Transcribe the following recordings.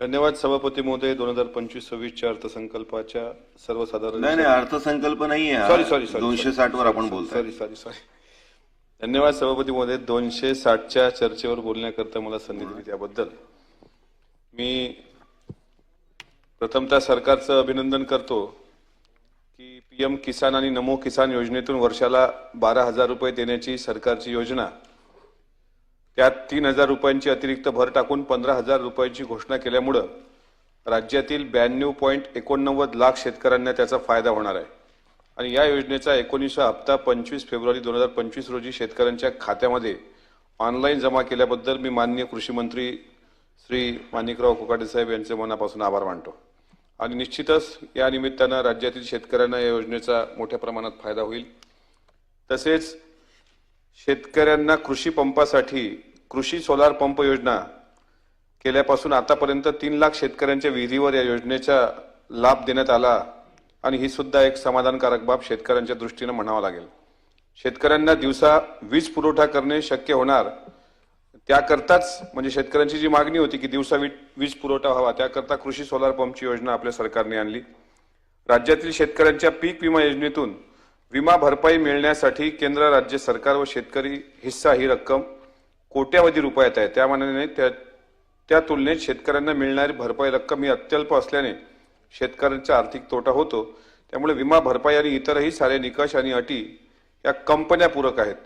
धन्यवाद सभापती महोदय. दोन हजार पंचवीस सव्वीसच्या अर्थसंकल्पाच्या सर्वसाधारण नाही नाही अर्थसंकल्प नाहीये हा. सॉरी सॉरी सॉरी दोनशे साठ वर आपण बोलतोय. सॉरी सॉरी सॉरी धन्यवाद सभापती महोदय. दोनशे साठच्या चर्चेवर बोलण्याकरता मला संधी दिली त्याबद्दल. मी प्रथमतः सरकारचं अभिनंदन करतो की पीएम किसान आणि नमो किसान योजनेतून वर्षाला बारा हजार रुपये देण्याची सरकारची योजना त्यात तीन हजार रुपयांची अतिरिक्त भर टाकून पंधरा हजार रुपयांची घोषणा केल्यामुळं राज्यातील ब्याण्णव पॉईंट एकोणनव्वद लाख शेतकऱ्यांना त्याचा फायदा होणार आहे. आणि या योजनेचा एकोणीसवा हप्ता पंचवीस फेब्रुवारी दोन हजार पंचवीस रोजी शेतकऱ्यांच्या खात्यामध्ये ऑनलाईन जमा केल्याबद्दल मी माननीय कृषी मंत्री श्री माणिकराव कोकाटे साहेब यांचे मनापासून आभार मानतो. आणि निश्चितच या निमित्तानं राज्यातील शेतकऱ्यांना या योजनेचा मोठ्या प्रमाणात फायदा होईल. तसेच शेतकऱ्यांना कृषी पंपासाठी कृषी सोलार पंप योजना केल्यापासून आतापर्यंत तीन लाख शेतकऱ्यांच्या विहिरीवर या योजनेचा लाभ देण्यात आला आणि ही सुद्धा एक समाधानकारक बाब शेतकऱ्यांच्या दृष्टीनं म्हणावं लागेल. शेतकऱ्यांना दिवसा वीज पुरवठा करणे शक्य होणार त्याकरताच म्हणजे शेतकऱ्यांची जी मागणी होती की दिवसा वीज पुरवठा व्हावा त्याकरता कृषी सोलार पंपची योजना आपल्या सरकारने आणली. राज्यातील शेतकऱ्यांच्या पीक विमा योजनेतून विमा भरपाई मिळण्यासाठी केंद्र राज्य सरकार व शेतकरी हिस्सा ही रक्कम कोट्यावधी रुपयात आहे त्या मानाने त्या त्या तुलनेत शेतकऱ्यांना मिळणारी भरपाई रक्कम ही अत्यल्प असल्याने शेतकऱ्यांचा आर्थिक तोटा होतो. त्यामुळे विमा भरपाई आणि इतरही सारे निकष आणि अटी या कंपन्या पूरक आहेत.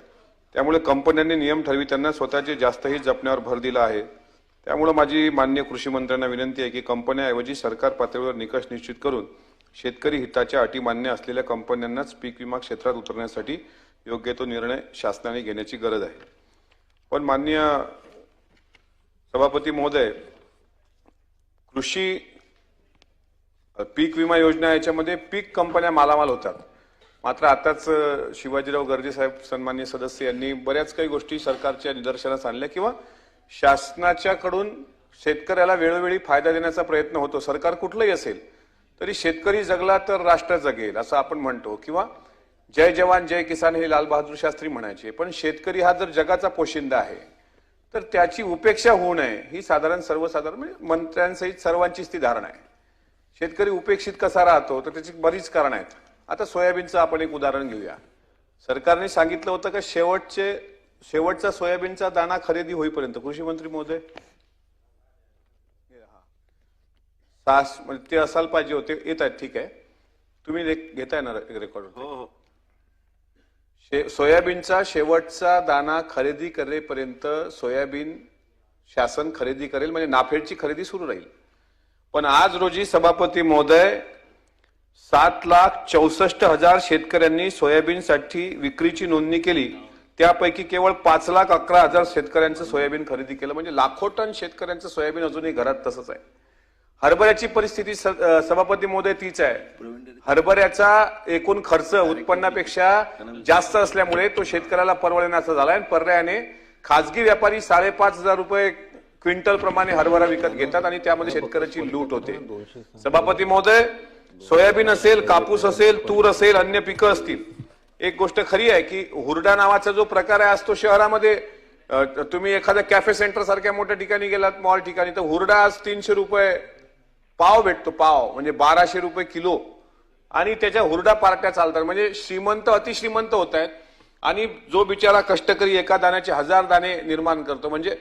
त्यामुळे कंपन्यांनी नियम ठरविताना स्वतःचे जास्तही जपण्यावर भर दिला आहे. त्यामुळे माझी मान्य कृषी मंत्र्यांना विनंती आहे की कंपन्याऐवजी सरकार पातळीवर निकष निश्चित करून शेतकरी हिताच्या अटी मान्य असलेल्या कंपन्यांनाच पीक विमा क्षेत्रात उतरण्यासाठी योग्य तो निर्णय शासनाने घेण्याची गरज आहे. पण मान्य सभापती महोदय कृषी पीक विमा योजना याच्यामध्ये पीक कंपन्या मालामाल होतात. मात्र आताच शिवाजीराव गर्जे साहेब सन्मान्य सदस्य यांनी बऱ्याच काही गोष्टी सरकारच्या निदर्शनास आणल्या किंवा शासनाच्याकडून शेतकऱ्याला वेळोवेळी फायदा देण्याचा प्रयत्न होतो. सरकार कुठलंही असेल तरी शेतकरी जगला तर राष्ट्र जगेल असं आपण म्हणतो. किंवा जय जवान जय किसान हे लालबहादूर शास्त्री म्हणायचे. पण शेतकरी हा जर जगाचा पोशिंदा आहे तर त्याची उपेक्षा होऊ नये ही साधारण सर्वसाधारण म्हणजे मंत्र्यांसहित सर्वांचीच ती धारणा आहे. शेतकरी उपेक्षित कसा राहतो तर त्याची बरीच कारणं आहेत. आता सोयाबीनचं आपण एक उदाहरण घेऊया. सरकारने सांगितलं होतं का शेवटचे शेवटचा सोयाबीनचा दाणा खरेदी होईपर्यंत कृषी मंत्री महोदय? सास म्हणजे ते असायला पाहिजे होते येत आहेत ठीक आहे. तुम्ही घेताय ना रेकॉर्ड हो. हो. सोयाबीनचा शेवटचा दाना खरेदी करेपर्यंत सोयाबीन शासन खरेदी करेल म्हणजे नाफेडची खरेदी सुरू राहील. पण आज रोजी सभापती महोदय सात लाख चौसष्ट हजार शेतकऱ्यांनी सोयाबीनसाठी विक्रीची नोंदणी केली. त्यापैकी केवळ पाच लाख अकरा हजार शेतकऱ्यांचं सोयाबीन खरेदी केलं. म्हणजे लाखो टन शेतकऱ्यांचं सोयाबीन अजूनही घरात तसंच आहे. हरभऱ्याची परिस्थिती सभापती महोदय तीच आहे. हरभऱ्याचा एकूण खर्च उत्पन्नापेक्षा जास्त असल्यामुळे तो शेतकऱ्याला परवडण्याचा झाला आणि पर्यायाने खाजगी व्यापारी साडेपाच हजार रुपये क्विंटल प्रमाणे हरभरा विकत घेतात आणि त्यामध्ये शेतकऱ्याची लूट होते. सभापती महोदय सोयाबीन असेल कापूस असेल तूर असेल अन्य पिकं असतील. एक गोष्ट खरी आहे की हुरडा नावाचा जो प्रकार आहे आज तो शहरामध्ये तुम्ही एखाद्या कॅफे सेंटर सारख्या मोठ्या ठिकाणी गेलात मॉल ठिकाणी तर हुरडा आज तीनशे रुपये पाव भेटतो पाव. म्हणजे बाराशे रुपये किलो. आणि त्याच्या हुरडा पार्ट्या चालतात. म्हणजे श्रीमंत अतिश्रीमंत होत आहेत. आणि जो बिचारा कष्टकरी एका दाण्याचे हजार दाणे निर्माण करतो. म्हणजे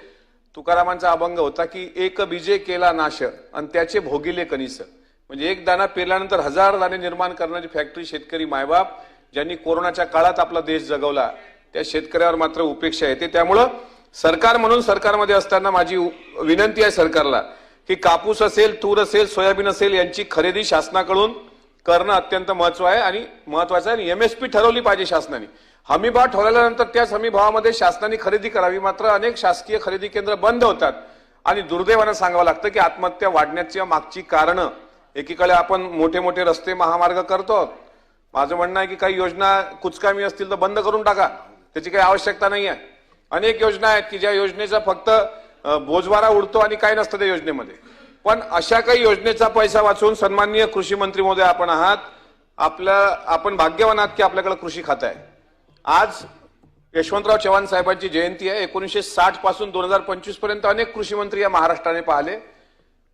तुकारामांचा अभंग होता की एक बीजे केला नाश आणि त्याचे भोगिले कनिस. म्हणजे एक दाणा पेरल्यानंतर हजार दाणे निर्माण करणारी फॅक्टरी शेतकरी मायबाप ज्यांनी कोरोनाच्या काळात आपला देश जगवला त्या शेतकऱ्यावर मात्र उपेक्षा येते. त्यामुळं सरकार म्हणून सरकारमध्ये असताना माझी उ- विनंती आहे सरकारला की कापूस असेल तूर असेल सोयाबीन असेल यांची खरेदी शासनाकडून करणं अत्यंत महत्त्व आहे आणि महत्वाचं आहे. आणि एमएसपी ठरवली पाहिजे शासनाने. हमीभाव ठरवल्यानंतर त्याच हमीभावामध्ये शासनाने खरेदी करावी. मात्र अनेक शासकीय खरेदी केंद्र बंद होतात. आणि दुर्दैवानं सांगावं लागतं की आत्महत्या वाढण्याची मागची कारणं. एकीकडे आपण मोठे मोठे रस्ते महामार्ग करतो. माझं म्हणणं आहे की काही योजना कुचकामी असतील तर बंद करून टाका. त्याची काही आवश्यकता नाही आहे अनेक योजना आहेत की ज्या योजनेचा फक्त बोजवारा उडतो आणि काय नसतं त्या योजनेमध्ये. पण अशा काही योजनेचा पैसा वाचून सन्माननीय कृषी मंत्री महोदय आपण आहात. आपलं आपण भाग्यवान आहात की आपल्याकडे कृषी खातं आहे. आज यशवंतराव चव्हाण साहेबांची जयंती आहे. एकोणीसशे साठपासून दोन हजार पंचवीसपर्यंत अनेक कृषी मंत्री या महाराष्ट्राने पाहिले.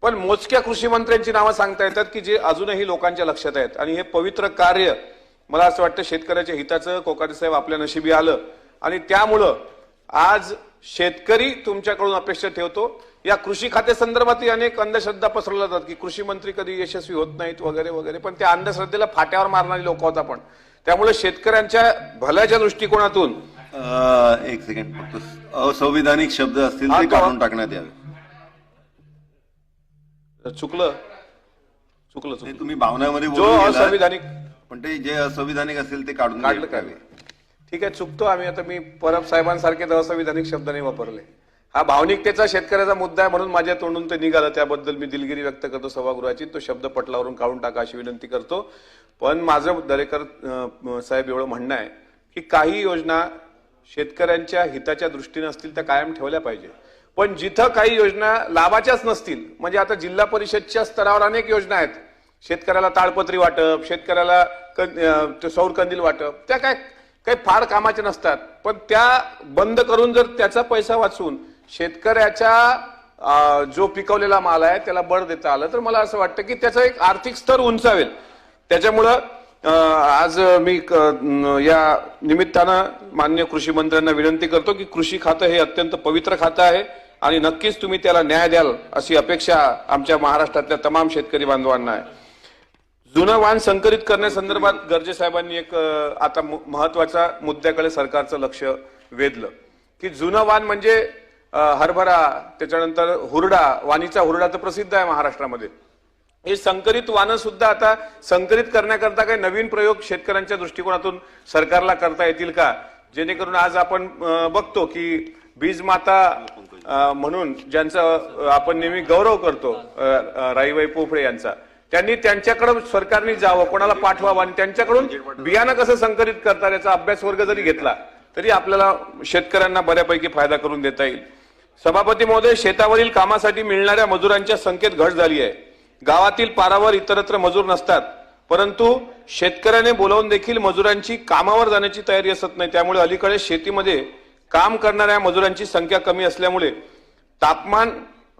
पण मोजक्या कृषी मंत्र्यांची नावं सांगता येतात की जे अजूनही लोकांच्या लक्षात आहेत. आणि हे पवित्र कार्य मला असं वाटतं शेतकऱ्याच्या हिताचं कोकाटे साहेब आपल्या नशिबी आलं. आणि त्यामुळं आज शेतकरी तुमच्याकडून अपेक्षा ठेवतो. या कृषी खाते संदर्भातही अनेक अंधश्रद्धा पसरवल्या जातात की कृषी मंत्री कधी यशस्वी होत नाहीत वगैरे वगैरे. पण त्या अंधश्रद्धेला फाट्यावर मारणारी लोक होत आपण त्यामुळे शेतकऱ्यांच्या भल्याच्या दृष्टिकोनातून एक सेकंड फक्त असंविधानिक शब्द असतील ते काढून टाकण्यात यावे. चुकलं. चुकलं तुम्ही भावनामध्ये जो असंविधानिक पण ते जे असंविधानिक असेल ते काढून काढलं घ्यावे. ठीक आहे चुकतो आम्ही. आता मी परब साहेबांसारखे असंविधानिक शब्द नाही वापरले. हा भावनिकतेचा शेतकऱ्याचा मुद्दा आहे म्हणून माझ्या तोंडून ते निघालं. त्याबद्दल मी दिलगिरी व्यक्त करतो सभागृहाची. तो शब्द पटलावरून काढून टाका अशी विनंती करतो. पण माझं दरेकर साहेब एवढं म्हणणं आहे की काही योजना शेतकऱ्यांच्या हिताच्या दृष्टीने असतील त्या कायम ठेवल्या पाहिजे. पण जिथं काही योजना लाभाच्याच नसतील म्हणजे आता जिल्हा परिषदच्या स्तरावर अनेक योजना आहेत. शेतकऱ्याला ताळपत्री वाटप शेतकऱ्याला ते सौर कंदील वाटप त्या काय काही फार कामाचे नसतात. पण त्या बंद करून जर त्याचा पैसा वाचून शेतकऱ्याच्या जो पिकवलेला माल आहे त्याला बळ देता आलं तर मला असं वाटतं की त्याचा एक आर्थिक स्तर उंचावेल. त्याच्यामुळं आज मी क- या निमित्तानं मान्य कृषी मंत्र्यांना विनंती करतो की कृषी खातं हे अत्यंत पवित्र खातं आहे आणि नक्कीच तुम्ही त्याला न्याय द्याल अशी अपेक्षा आमच्या महाराष्ट्रातल्या तमाम शेतकरी बांधवांना आहे. जुनं वाण संकलित करण्यासंदर्भात गर्जे साहेबांनी एक आता मु- महत्त्वाच्या मुद्द्याकडे सरकारचं लक्ष वेधलं. की जुनं वाण म्हणजे हरभरा त्याच्यानंतर हुरडा वाणीचा हुरडा तर प्रसिद्ध आहे महाराष्ट्रामध्ये. हे संकरित वाहनं सुद्धा आता संकलित करण्याकरता काही नवीन प्रयोग शेतकऱ्यांच्या दृष्टिकोनातून सरकारला करता येतील का? जेणेकरून आज आपण बघतो की बीज माता म्हणून ज्यांचा आपण नेहमी गौरव करतो राईबाई पोफळे यांचा त्यांनी त्यांच्याकडे सरकारने जावं कोणाला पाठवावं आणि त्यांच्याकडून बियाणं कसं संकलित करतात याचा अभ्यास वर्ग जरी घेतला तरी आपल्याला शेतकऱ्यांना बऱ्यापैकी फायदा करून देता येईल. सभापती महोदय शेतावरील कामासाठी मिळणाऱ्या मजुरांच्या संख्येत घट झाली आहे. गावातील पारावर इतरत्र मजूर नसतात परंतु शेतकऱ्याने बोलावून देखील मजुरांची कामावर जाण्याची तयारी असत नाही. त्यामुळे अलीकडे शेतीमध्ये काम करणाऱ्या मजुरांची संख्या कमी असल्यामुळे तापमान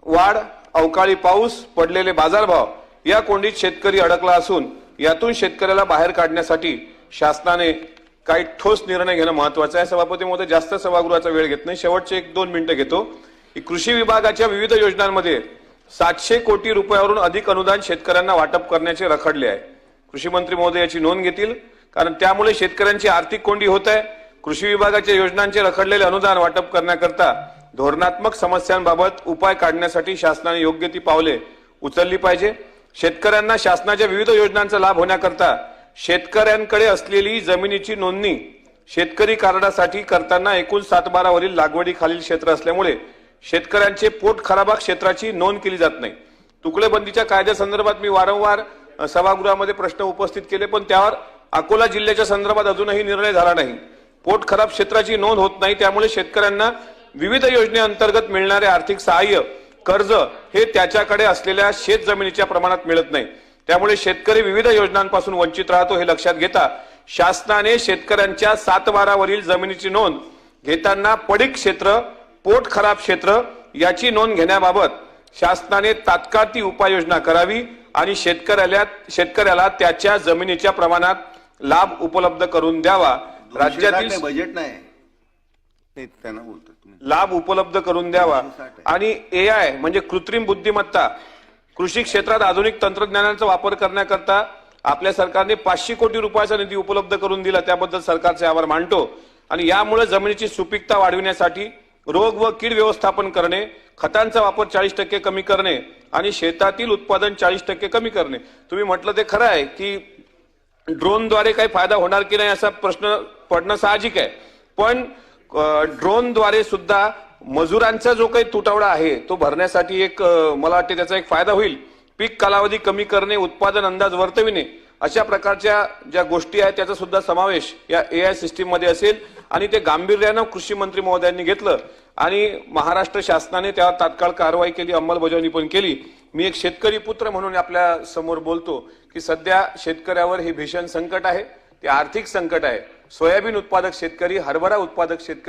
वाढ अवकाळी पाऊस पडलेले बाजारभाव या कोंडीत शेतकरी अडकला असून यातून शेतकऱ्याला बाहेर काढण्यासाठी शासनाने काही ठोस निर्णय घेणं महत्वाचं आहे. सभापती महोदय जास्त सभागृहाचा वेळ घेत नाही. शेवटचे एक दोन मिनिटं घेतो. की कृषी विभागाच्या विविध योजनांमध्ये सातशे कोटी रुपयावरून अधिक अनुदान शेतकऱ्यांना वाटप करण्याचे रखडले आहे. कृषी मंत्री महोदय याची नोंद घेतील. कारण त्यामुळे शेतकऱ्यांची आर्थिक कोंडी होत आहे. कृषी विभागाच्या योजनांचे रखडलेले अनुदान वाटप करण्याकरता धोरणात्मक समस्यांबाबत उपाय काढण्यासाठी शासनाने योग्य ती पावले उचलली पाहिजे. शेतकऱ्यांना शासनाच्या विविध योजनांचा लाभ होण्याकरता शेतकऱ्यांकडे असलेली जमिनीची नोंदणी शेतकरी कार्डासाठी करताना एकूण सातबारावरील लागवडीखालील क्षेत्र असल्यामुळे शेतकऱ्यांचे पोट खराबा क्षेत्राची नोंद केली जात नाही. तुकडेबंदीच्या कायद्यासंदर्भात मी वारंवार सभागृहामध्ये प्रश्न उपस्थित केले पण त्यावर अकोला जिल्ह्याच्या संदर्भात अजूनही निर्णय झाला नाही. पोट खराब क्षेत्राची नोंद होत नाही त्यामुळे शेतकऱ्यांना विविध योजनेअंतर्गत मिळणारे आर्थिक सहाय्य कर्ज हे त्याच्याकडे असलेल्या शेत जमिनीच्या प्रमाणात मिळत नाही. त्यामुळे शेतकरी विविध योजनांपासून वंचित राहतो हे लक्षात घेता शासनाने शेतकऱ्यांच्या सात बारावरील जमिनीची नोंद घेताना पडीक क्षेत्र पोट खराब क्षेत्र याची नोंद घेण्याबाबत शासनाने तात्काळ ती उपाययोजना करावी आणि शेतकऱ्याला शेतकऱ्याला त्याच्या जमिनीच्या प्रमाणात लाभ उपलब्ध करून द्यावा. राज्यातील बजेट नाही. त्यांना बोलतो लाभ उपलब्ध करून द्यावा. आणि ए आय म्हणजे कृत्रिम बुद्धिमत्ता कृषी क्षेत्रात आधुनिक तंत्रज्ञानाचा वापर करण्याकरता आपल्या सरकारने पाचशे कोटी रुपयाचा निधी उपलब्ध करून दिला. त्याबद्दल सरकारचे आभार मानतो. आणि यामुळे जमिनीची सुपीकता वाढविण्यासाठी रोग व कीड व्यवस्थापन करणे खतांचा वापर चाळीस टक्के कमी करणे आणि शेतातील उत्पादन चाळीस टक्के कमी करणे. तुम्ही म्हटलं ते खरं आहे की ड्रोनद्वारे काही फायदा होणार की नाही असा प्रश्न पडणं साहजिक आहे. पण ड्रोनद्वारे सुद्धा मजुरांचा जो काही तुटवडा आहे तो भरण्यासाठी एक मला वाटते त्याचा एक फायदा होईल. पीक कालावधी कमी करणे उत्पादन अंदाज वर्तविणे अशा प्रकारच्या ज्या गोष्टी आहेत त्याचा सुद्धा समावेश या ए आय सिस्टीममध्ये असेल. आणि ते गांभीर्यानं कृषी मंत्री महोदयांनी घेतलं आणि महाराष्ट्र शासनाने त्यावर तात्काळ कारवाई केली अंमलबजावणी पण केली. मी एक शेतकरी पुत्र म्हणून आपल्यासमोर बोलतो की सध्या शेतकऱ्यावर हे भीषण संकट आहे. ते आर्थिक संकट आहे. सोयाबीन उत्पादक शेतकरी हरभरा उत्पादक शेतकरी